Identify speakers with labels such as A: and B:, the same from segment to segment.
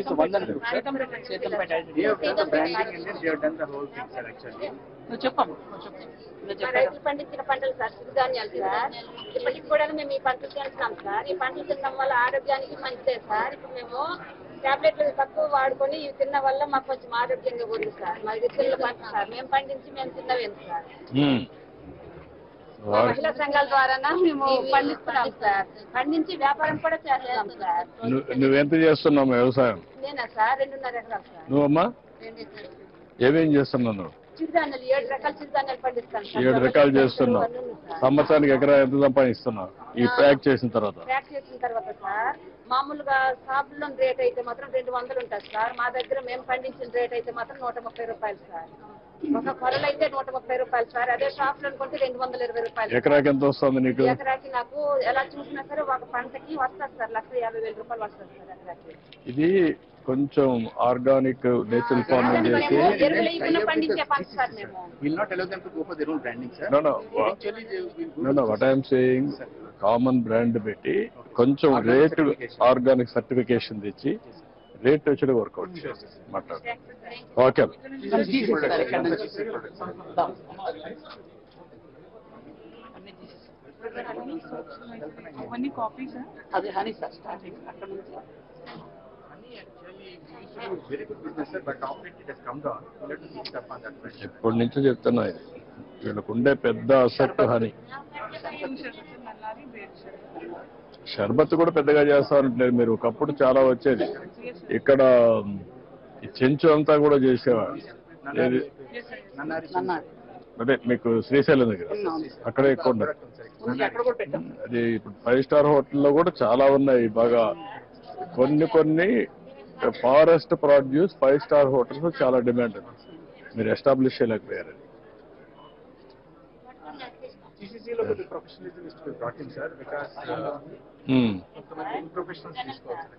A: Seethampeta Seethampeta
B: They have done the branding and then they have done the whole thing, sir, actually.
A: నువ్వు చెప్పమ్మా నువ్వు చెప్పు నువ్వు
C: మా
A: చెప్పాను
C: రైతులు పండించిన పంటలు సార్ సిరిధాన్యాలు సార్ ఇప్పటికి కూడా మేము ఈ పంటలు తింటున్నాం సార్ ఈ పంటలు తినడం వల్ల ఆరోగ్యానికి మంచిదే సార్ ఇప్పుడు మేము టాబ్లెట్లు తక్కువ వాడుకొని ఇవి తిన్న వల్ల మాకు కొంచెం ఆరోగ్యంగా ఉంది సార్ మా రితుల పంట సార్ మేము పండించి మేము తిన్నవేంది సార్ మహిళా సంఘాల ద్వారా మేము పండిస్తున్నాం సార్. పండించి వ్యాపారం కూడా చేస్తున్నాం సార్.
D: నువ్వు నువ్వెంత చేస్తున్నావు వ్యవసాయం?
C: నేనా సార్? రెండున్నర ఎకరాలు సార్.
D: నువ్వమ్మా. ఏమేం చేస్తున్నావు నువ్వు?
C: చిరుధాన్యాలు ఏడు రకాల చిరుధాన్యాలు పండిస్తాను.
D: ఏడు రకాలు చేస్తున్నావు. సంవత్సరానికి ఎకరా ఎంత సంపాదిస్తున్నావు? ఈ ప్యాక్ చేసిన తర్వాత.
C: ప్యాక్ చేసిన తర్వాత సార్ మామూలుగా షాపుల్లో రేట్ అయితే మాత్రం రెండు వందలు ఉంటుంది సార్. మా దగ్గర మేము పండించిన రేట్ అయితే మాత్రం నూట ముప్పై రూపాయలు సార్. ఒక కొరలు అయితే నూట ముప్పై రూపాయలు సార్. అదే షాప్లో కొంటే రెండు వందల ఇరవై రూపాయలు.
D: ఎకరాకి ఎంత వస్తుంది నీకు?
C: ఎకరాకి నాకు ఎలా చూసినా సరే ఒక పంటకి వస్తుంది సార్. లక్ష యాభై వేల రూపాయలు వస్తుంది సార్ ఎకరాకి.
D: ఇది కొంచెం ఆర్గానిక్ నేచురల్ ఫార్మింగ్ చేసి what I'm saying common brand పెట్టి కొంచెం రేట్. ఆర్గానిక్ సర్టిఫికేషన్ తెచ్చి రేట్ వచ్చి వర్కౌట్ చేసి మాట్లాడు. ఓకే
A: తీసేస్తారు నుంచి అది హనీ సార్ స్టార్టింగ్ అక్కడ.
D: ఎప్పటి నుంచో చెప్తున్నా ఇది. వీళ్ళకు ఉండే పెద్ద అసెట్ హని. షర్బత్ కూడా పెద్దగా చేస్తారంటే మీరు. ఒకప్పుడు చాలా వచ్చేది. ఇక్కడ ఈ చెంచు అంతా కూడా చేసేవాడు అదే మీకు శ్రీశైలం దగ్గర? అక్కడే ఎక్కువ అది ఇప్పుడు ఫైవ్ స్టార్ హోటల్లో కూడా చాలా ఉన్నాయి బాగా. కొన్ని కొన్ని forest produce five star hotels చాలా డిమాండ్ ఉంది. మీరు ఎస్టాబ్లిష్ చేయలేకపోయారు.
B: కొంతమంది తీసుకోవాలి.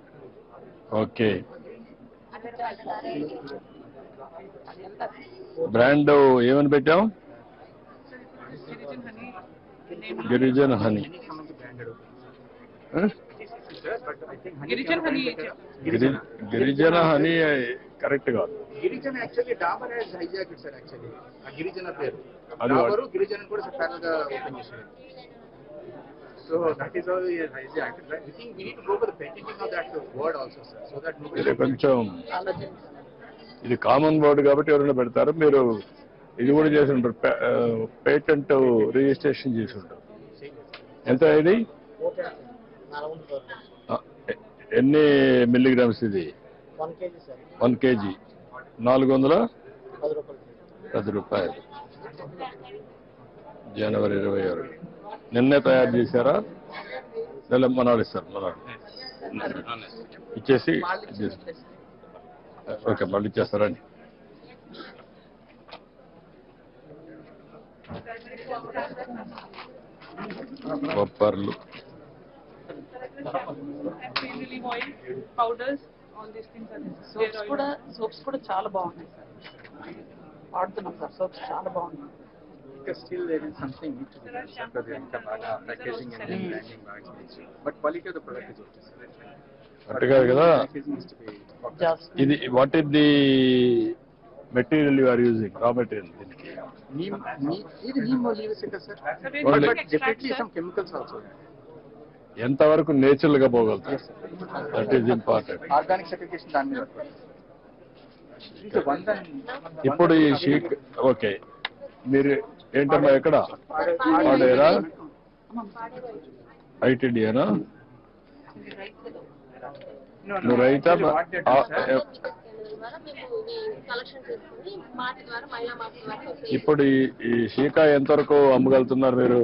D: ఓకే బ్రాండ్ ఏమని పెట్టాం
E: Girijan honey
D: Girijan honey
B: Any సంబంధించి branded.
D: ఆ?
B: GCC, sir, but I think honey
E: Girijan
B: can
E: honey
B: be better.
D: గిరి- గిరిజన హనీ కరెక్ట్ కాదు
B: Girijan actually Dabur has hijack sir actually ఆ గిరిజన పేరు
D: అది
B: డాబరు గిరిజన కూడా ప్యారల్గా ఓపెన్ చేశారు so that is all hijack I think we need to go for the painting of that word also sir so that
D: ఇది కొంచెం
A: ఆలోచన
D: ఇది కామన్ వర్డ్ కాబట్టి ఎవరైనా పెడతారు. మీరు ఇది కూడా చేసి ఉంటారు. పేటెంట్ రిజిస్ట్రేషన్ చేసి ఉంటారు. ఎంత ఇది? ఎన్ని మిల్లీగ్రామ్స్ ఇది?
A: One KG.
D: నాలుగు వందల
A: పది రూపాయలు.
D: పది రూపాయలు. జనవరి ఇరవై ఆరు. నిన్నే తయారు చేశారా? లేదా మనవాడు ఇస్తారు మనవాడు ఇచ్చేసి ఓకే మళ్ళీ ఇచ్చేస్తారండి బొప్పర్లు
A: సోప్స్ కూడా సోప్స్ కూడా చాలా బాగున్నాయి సార్. వాడుతున్నాం సార్ సోప్స్ చాలా బాగున్నాయి.
B: ఇంకా still there is something need to be done ఇంకా బాగా ప్యాకేజింగ్ అండ్ బ్రాండింగ్ బాగా చేయొచ్చు but quality of the product is okay sir
D: అట్టు కాదు ఇది what is the material you are using raw material దీనికి
B: నీమ్ నీ- ఇది నీమ్ లీవ్స్ కదా sir
D: Only-
B: but definitely some chemicals also
D: ఎంతవరకు నేచురల్గా పోగలుగుతారు? That is important
B: organic certification దాని మీద
D: ఇప్పుడు ఈ షీక్ ఓకే మీరు ఏంటమ్మా ఎక్కడ? పాడేరా? ఐటీడీనా నువ్వు రైతా?
C: మేము
D: ఇప్పుడు ఈ షీకా ఎంతవరకు అమ్మగలుగుతున్నారు మీరు?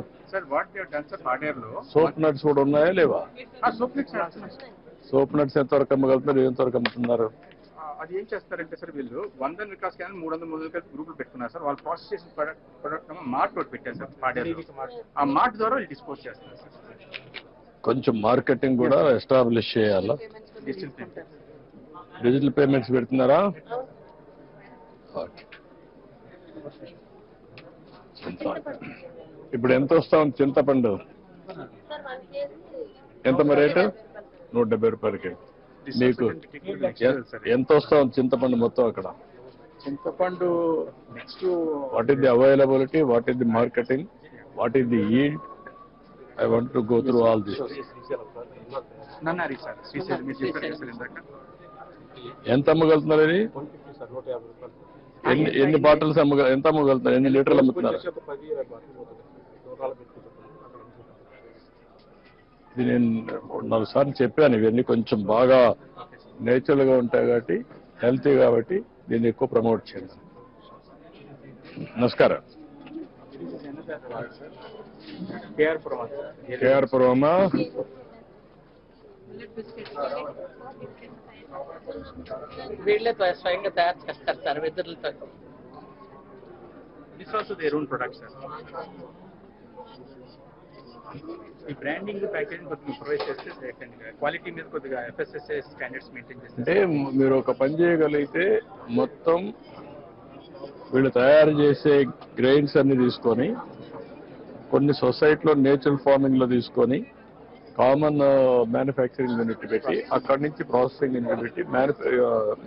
D: సోప్ నట్స్ కూడా ఉన్నాయా లేవా?
B: సోప్
D: నట్స్ ఎంతవరకు అమ్మగలుగుతున్నారు? ఎంతవరకు అమ్ముతున్నారు?
B: అది ఏం చేస్తారంటే సార్ వీళ్ళు వంద వికాస్ క్యాన్ మూడు వందల మూడు వందల గ్రూపులు పెట్టుకున్నారు సార్. వాళ్ళు ప్రాసెస్ చేసిన ప్రొడక్ట్ ప్రొడక్ట్ మార్ట్ ఒకటి పెట్టారు సార్ పాడేరు. ఆ మార్ట్ ద్వారా వాళ్ళు డిస్పోజ్ చేస్తున్నారు సార్.
D: కొంచెం మార్కెటింగ్ కూడా ఎస్టాబ్లిష్ చేయాలా?
B: డిజిటల్ పేమెంట్
D: డిజిటల్ పేమెంట్స్ పెడుతున్నారా? ఇప్పుడు ఎంత వస్తా ఉంది చింతపండు? ఎంత మరి రేటు? నూట డెబ్బై రూపాయలకి. మీకు ఎంత వస్తుంది చింతపండు మొత్తం అక్కడ
B: చింతపండు next
D: what is the availability what is the marketing what is the yield I want to go through all this ఎంత అమ్మగలుగుతున్నారు ఇది ఎన్ని ఎన్ని బాటిల్స్ అమ్మగ ఎంత అమ్మగలుగుతున్నారు ఎన్ని లీటర్లు అమ్ముతున్నారు ఇది నేను మూడు నాలుగు సార్లు చెప్పాను ఇవన్నీ కొంచెం బాగా నేచురల్గా ఉంటాయి కాబట్టి హెల్తీ కాబట్టి దీన్ని ఎక్కువ ప్రమోట్ చేయండి నమస్కారం.
B: K R Puram
D: K R పురమా.
F: వీళ్ళే స్వయంగా తయారు చేస్తారు sir వెదురులతో.
B: This also their own product sir ఈ బ్రాండింగ్ ప్యాకేజింగ్ కొద్దిగా ప్రొవైడ్ చేస్తే క్వాలిటీ మీద కొద్దిగా ఎఫ్ఎస్ఎస్ఐ స్టాండర్డ్స్ మెయింటైన్ చేస్తే
D: అంటే మీరు ఒక పని చేయగలిగితే మొత్తం వీళ్ళు తయారు చేసే గ్రెయిన్స్ అన్ని తీసుకొని కొన్ని సొసైటీలో నేచురల్ ఫార్మింగ్లో తీసుకొని కామన్ మ్యానుఫ్యాక్చరింగ్ యూనిట్ పెట్టి అక్కడి నుంచి ప్రాసెసింగ్ యూనిట్ పెట్టి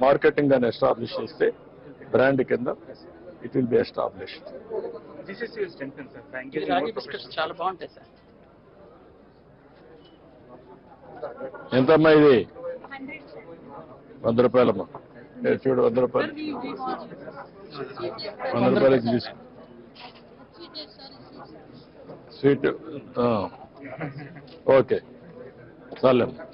D: మార్కెటింగ్ అని ఎస్టాబ్లిష్ చేస్తే బ్రాండ్ కింద ఇట్ విల్ బి ఎస్టాబ్లిష్
F: చాలా బాగుంటాయి సార్
D: ఎంతమ్మా ఇది? వంద రూపాయలమ్మా. చూడు వంద రూపాయలు. వంద రూపాయలకి తీసుకో. Sweet okay. చాలేమ్మా